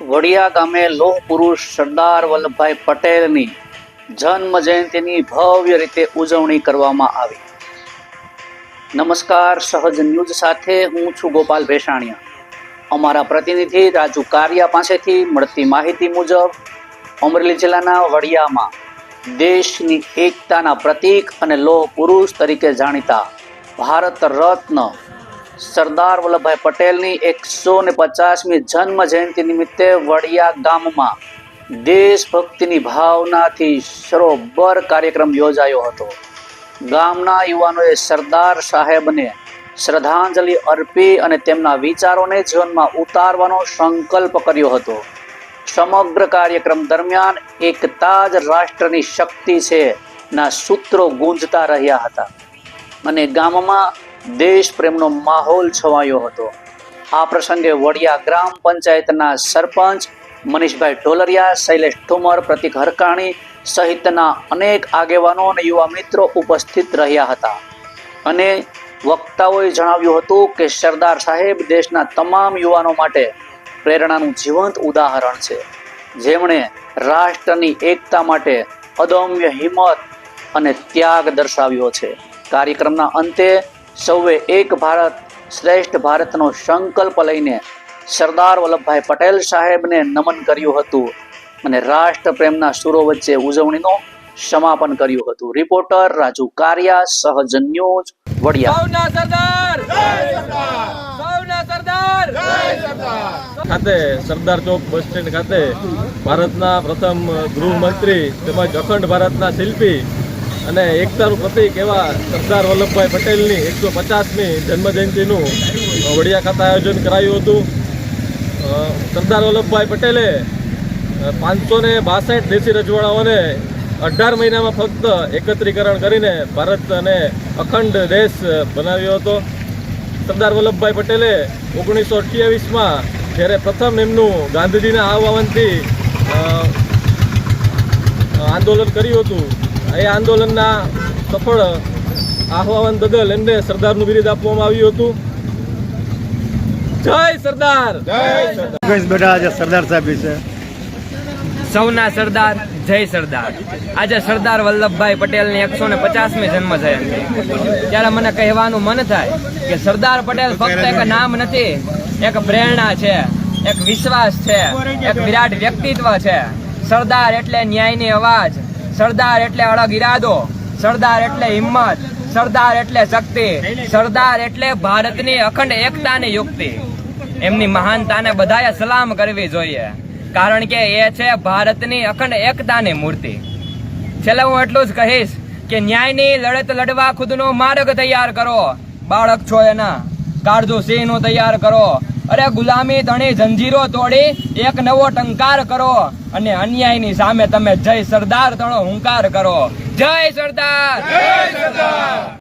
વડિયા ગામે લોહ પુરુષ સરદાર વલ્લભભાઈ પટેલની જન્મ જયંતિની ભવ્ય રીતે ઉજવણી કરવામાં આવી. નમસ્કાર, સહજ ન્યૂઝ સાથે હું છું ગોપાલ ભેસાણીયા. અમારા પ્રતિનિધિ રાજુ કારિયા પાસેથી મળતી માહિતી મુજબ, અમરેલી જિલ્લાના વડિયામાં દેશની એકતાના પ્રતીક અને લોહ પુરુષ તરીકે જાણીતા ભારત રત્ન સરદાર વલ્લભભાઈ પટેલની એકસો ને પચાસમી જન્મ જયંતિ નિમિત્તે વડિયા ગામમાં દેશભક્તિની ભાવનાથી સરોબર કાર્યક્રમ યોજાયો હતો. ગામના યુવાનોએ સરદાર સાહેબને શ્રદ્ધાંજલિ અર્પી અને તેમના વિચારોને જીવનમાં ઉતારવાનો સંકલ્પ કર્યો હતો. સમગ્ર કાર્યક્રમ દરમિયાન એકતા જ રાષ્ટ્રની શક્તિ છે ના સૂત્રો ગુંજતા રહ્યા હતા. અને ગામમાં દેશ પ્રેમનો માહોલ છવાયો હતો. આ પ્રસંગે વડિયા ગ્રામ પંચાયતના સરપંચ મનીષભાઈ ઢોલરિયા, શૈલેષ ઠુમર, પ્રતિક હરકાણી સહિતના અનેક આગેવાનો અને યુવા મિત્રો ઉપસ્થિત રહ્યા હતા. અને વક્તાઓએ જણાવ્યું હતું કે સરદાર સાહેબ દેશના તમામ યુવાનો માટે પ્રેરણાનું જીવંત ઉદાહરણ છે. જેમણે રાષ્ટ્રની એકતા માટે અદમ્ય હિંમત અને ત્યાગ દર્શાવ્યો છે. કાર્યક્રમના અંતે સૌએ એક ભારત શ્રેષ્ઠ ભારતનો સંકલ્પ લઈને સરદાર વલ્લભભાઈ પટેલ સાહેબને નમન કર્યું હતું અને રાષ્ટ્ર પ્રેમના સુરો વચ્ચે ઉજવણીનો સમાપન કર્યું હતું. રિપોર્ટર રાજુ કારિયા સહજ ન્યૂઝ વડિયા. સૌના સરદાર! સૌના સરદાર! ખાતે સરદાર ચોક બસ સ્ટેન્ડ ખાતે ભારતના પ્રથમ ગૃહમંત્રી તેમજ અખંડ ભારતના શિલ્પી અને એકતાનું પ્રતિક એવા સરદાર વલ્લભભાઈ પટેલની એકસો પચાસમી જન્મજયંતિનું વડિયા ખાતે આયોજન કરાયું હતું. સરદાર વલ્લભભાઈ પટેલે પાંચસો ને બાસઠ દેશી રજવાડાઓને અઢાર મહિનામાં ફક્ત એકત્રીકરણ કરીને ભારત અને અખંડ દેશ બનાવ્યો હતો. સરદાર વલ્લભભાઈ પટેલે ઓગણીસો અઠ્યાવીસમાં જ્યારે પ્રથમ એમનું ગાંધીજીના આહવાનથી આંદોલન કર્યું હતું એ આંદોલનના સફળ આહવાન બદલ એમને સરદારનું બિરુદ આપવામાં આવ્યું હતું. જય સરદાર! બેટા આજે સરદાર સાહેબ વિશે સૌના સરદાર જય સરદાર. આજે સરદાર વલ્લભભાઈ પટેલની એકસો ને પચાસમી જન્મ જયંતિ ત્યારે મને કહેવાનું મન થાય કે સરદાર પટેલ ફક્ત એક નામ નથી એક પ્રેરણા છે એક વિશ્વાસ છે એક વિરાટ વ્યક્તિત્વ છે. સરદાર એટલે ન્યાયની અવાજ સરદાર એટલે અડગ ઈરાદો, સરદાર એટલે હિંમત, સરદાર એટલે શક્તિ, સરદાર એટલે ભારતની અખંડ એકતાની યુક્તિ. એમની મહાનતાને બધાએ સલામ કરવી જોઈએ. કારણ કે એ છે ભારતની અખંડ એકતાની મૂર્તિ. છેલ્લે હું એટલું જ કહીશ કે ન્યાયની લડત લડવા ખુદનો માર્ગ તૈયાર કરો. બાળક છો એના, કાળજો સિંહનું તૈયાર કરો. અરે ગુલામી તણી જંજીરો તોડી, એક નવો ટંકાર કરો અને અન્યાયની સામે તમે જય સરદાર તણો હુંકાર કરો. જય સરદાર!